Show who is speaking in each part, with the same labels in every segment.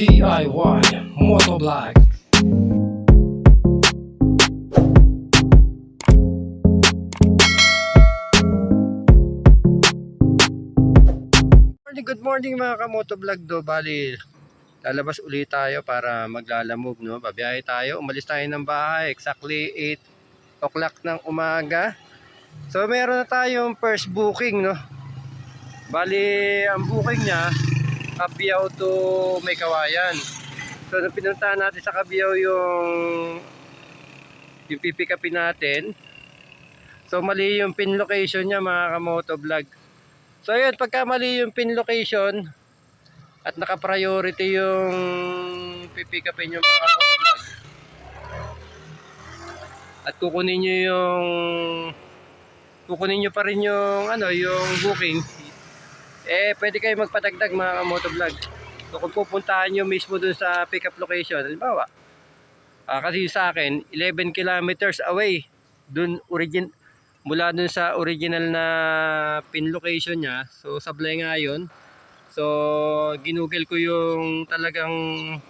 Speaker 1: DIY Motovlog
Speaker 2: morning, good morning mga kamotovlog do. Bali, lalabas ulit tayo para maglalamove, no? Babiyahe tayo, umalis tayo ng bahay, exactly 8 o'clock ng umaga. So, meron na tayong first booking, no? Bali, ang booking niya, Kabiyaw to May Kawayan. So, nung pinuntahan natin sa Kabiyaw yung yung pipick upin natin. So, mali yung pin location niya mga kamotovlog. So ayun, pagka mali yung pin location at naka-priority yung pipick upin yung mga motovlog at kukunin nyo yung kukunin nyo pa rin yung ano, yung booking eh pwede kayo magpadagdag mga motovlog so kung pupuntahan nyo mismo dun sa pick up location halimbawa ah, kasi sa akin 11 kilometers away dun origin mula dun sa original na pin location niya. So sablay nga yun. So ginugel ko yung talagang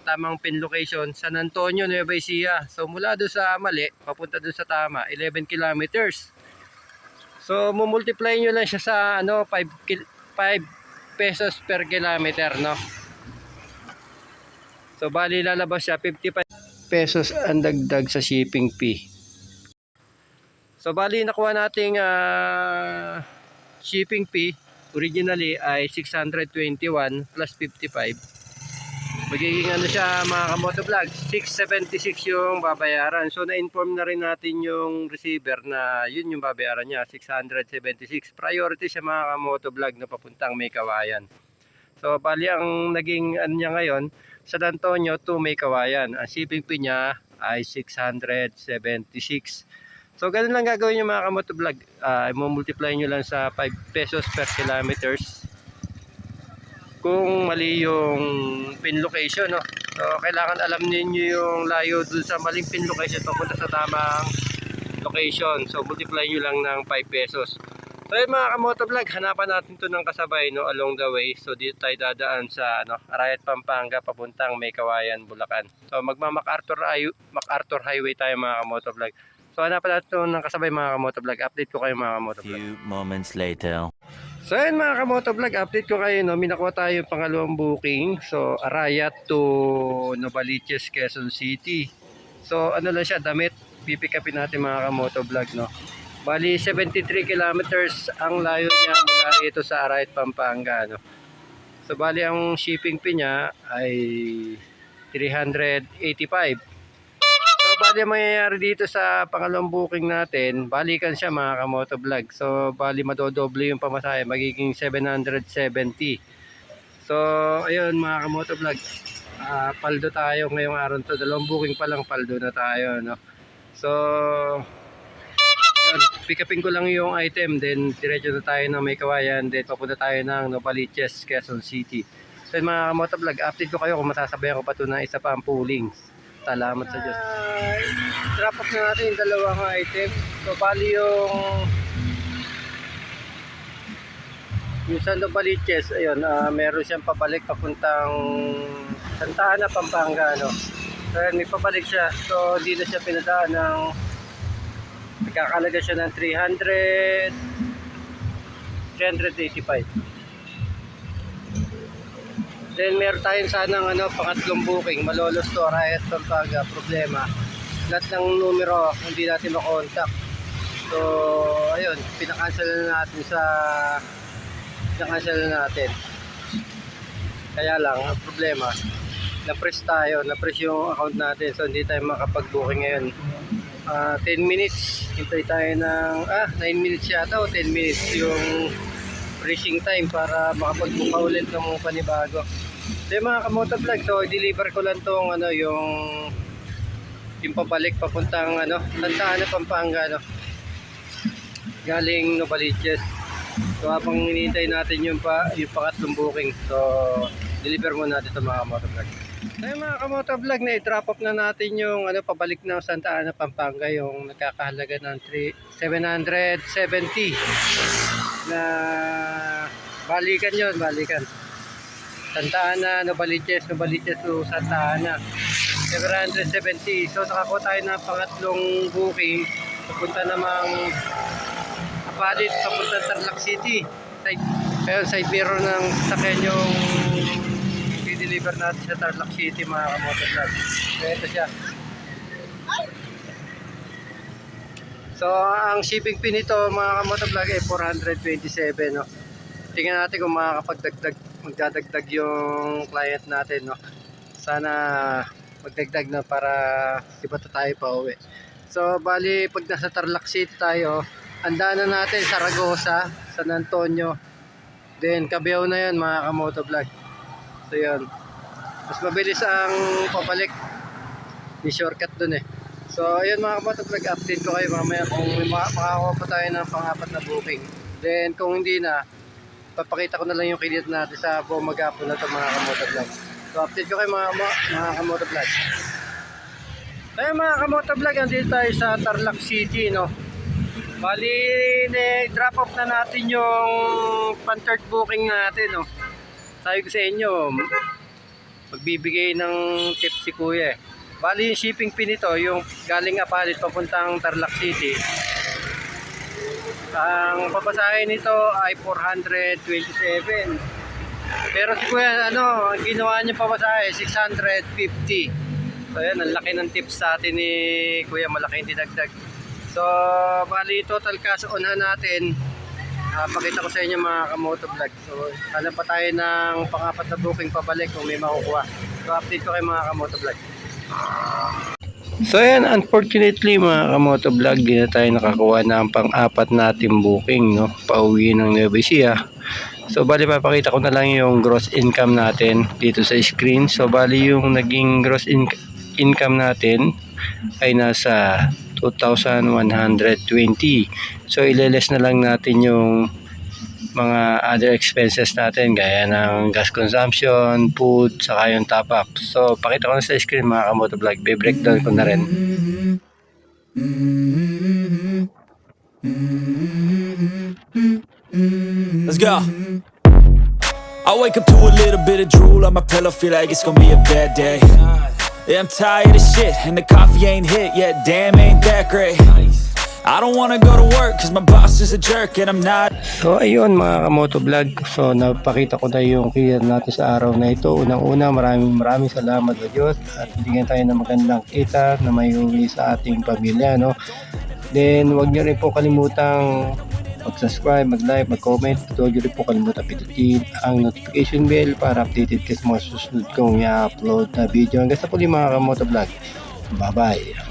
Speaker 2: tamang pin location San Antonio, Nueva Ecija. So mula dun sa mali, papunta dun sa tama, 11 kilometers. So mumultiply nyo lang siya sa ano 5 kil- 5 pesos per kilometer, no? So bali lalabas siya 55 pesos ang dagdag sa shipping fee. So bali nakuha nating ah, shipping fee originally ay 621 plus 55. Magiging ano siya mga kamotovlog, 676 yung babayaran. So na-inform na rin natin yung receiver na yun yung babayaran niya, 676. Priority siya mga kamotovlog na papuntang May Kawayan. So bali ang naging ano niya ngayon, San Antonio to May Kawayan. Ang shipping fee niya ay 676. So, ganun lang gagawin nyo mga kamotovlog. Uh, multiply nyo lang sa 5 pesos per kilometers. Kung mali yung pin location, no? So, kailangan alam niyo yung layo dun sa maling pin location papunta sa tamang location. So, multiply nyo lang ng 5 pesos. So, yun mga kamotovlog, hanapan natin to ng kasabay no, along the way. So, dito tayo dadaan sa ano, Arayat, Pampanga, papuntang May Kawayan, Bulacan. So, magma MacArthur, MacArthur Highway tayo mga kamotovlog. So hanapan natin ito ng kasabay mga kamotovlog. Update ko kayo mga kamotovlog.
Speaker 3: Few moments later.
Speaker 2: So ayun mga kamotovlog, update ko kayo. No? Minakuha tayo pangalawang booking. So Arayat to Novaliches, Quezon City. So ano lang siya, damit. Pipick upin natin mga kamotovlog. No? Bali 73 kilometers ang layo niya mula rito sa Arayat, Pampanga. No? So bali ang shipping fee niya ay 385. Bali ang mangyayari dito sa pangalawang booking natin, balikan siya mga kamotovlog. So, bali madodoble yung pamasahe, magiging 770. So, ayun mga kamotovlog, ah paldo tayo ngayong araw to. Dalawang booking pa lang, paldo na tayo. No? So, pick upin ko lang yung item, then diretso na tayo ng may kawayan, then papunta tayo ng Novaliches, Quezon City. So, mga kamotovlog, update ko kayo kung masasabayan ko pa ito na isa pa ang pullings. Salamat sa Diyos. drop off na natin yung dalawang item. So, bali yung yung Sando Baliches, ayun, ah, meron siyang pabalik papuntang Santa Ana, Pampanga, no? So, ayun, may pabalik siya. So, hindi na siya pinadaan ng nagkakalaga siya ng 300 385 Then meron tayong sanang ano, pangatlong booking, Malolos to Arayat Pampanga, problema. Lahat ng numero hindi natin makontak. So, ayun, pinakancel na natin sa pinakancel na natin. Kaya lang, ang problema, na-press tayo, na-press yung account natin. So, hindi tayo makapag-booking ngayon. Ah, 10 minutes, hintay tayo ng, ah, 9 minutes yata o 10 minutes yung pressing time para makapag-book ka ulit ng panibago. So mga kamotovlog, so i-deliver ko lang tong ano, yung yung pabalik papuntang ano, Santa Ana, Pampanga, no? Galing Novaliches. So habang hinihintay natin yung pa yung pangatlong booking. So deliver muna natin ito mga kamotovlog. So mga kamotovlog na i-drop off na natin yung ano pabalik ng Santa Ana, Pampanga yung nagkakahalaga ng 3, 770 na balikan yon balikan Santa Ana, Novaliches, Novaliches to Santa Ana. 770. So nakakuha tayo ng pangatlong booking. Papunta namang Apalit, papunta Tarlac City. Side, ayun, side mirror ng sasakyan yung i-deliver natin sa Tarlac City mga kamotovlog. So ito siya. So ang shipping fee nito mga kamotovlog ay 427 no. Tingnan natin kung makakapagdagdag magdadagdag yung client natin no. Sana magdagdag na para di ba tayo pa uwi. So bali pag nasa Tarlac City tayo, ang daanan natin Saragosa, San Antonio. Then Cabiao na yan mga kamotovlog. So yun. Mas mabilis ang papalik. May shortcut dun eh. So ayun mga kamotovlog, update ko kayo mamaya kung may ma- makakakuha pa tayo ng pang-apat na booking. Then kung hindi na, papakita ko na lang yung kilit natin sa buong maghapon na ito mga kamotovlog. So update ko kayo mga, mga, mga kamotovlog. Kaya mga kamotovlog, andito tayo sa Tarlac City, no? Bali, drop off na natin yung pan-third booking natin, no? Sabi ko sa inyo, magbibigay ng tips si Kuya, eh. Bali, yung shipping fee nito, yung galing Apalit papuntang Tarlac City, ang papasahin nito ay 427. Pero si Kuya, ano, ang ginawa niya papasahe, 650. So yan, ang laki ng tips sa atin ni Kuya, malaki yung dinagdag. So, bali total cash on natin. Ah, pakita ko sa inyo mga kamoto vlog. So, hanap pa tayo ng pang-apat na booking pabalik kung may makukuha. So, update ko kay mga kamoto vlog. So yan, unfortunately mga kamoto vlog, di na tayo nakakuha ng pang-apat natin booking, no? Pauwi ng Nueva Ecija. So bali papakita ko na lang yung gross income natin dito sa screen. So bali yung naging gross in- income natin ay nasa 2,120. So ileles na lang natin yung mga other expenses natin gaya ng gas consumption, food, saka yung top up. So pakita ko na sa screen mga kamoto vlog. Be-breakdown ko na rin.
Speaker 3: Let's go. I wake up to a little bit of drool on my pillow, feel like it's gonna be a bad day. Yeah, I'm tired of shit, and the coffee ain't hit yet, damn, ain't that great. I don't wanna go to work, cause my boss is a jerk, and I'm not.
Speaker 2: So ayun mga kamoto vlog. So napakita ko na yung clear natin sa araw na ito. Unang-una maraming maraming salamat sa Diyos at binigyan tayo ng magandang kita na may uwi sa ating pamilya. No? Then wag niyo rin po kalimutang mag-subscribe, mag-like, mag-comment. Huwag niyo rin po kalimutan pindutin ang notification bell para updated ka sa mga susunod kong i-upload na video. Hanggang sa puli mga kamoto vlog. Bye-bye.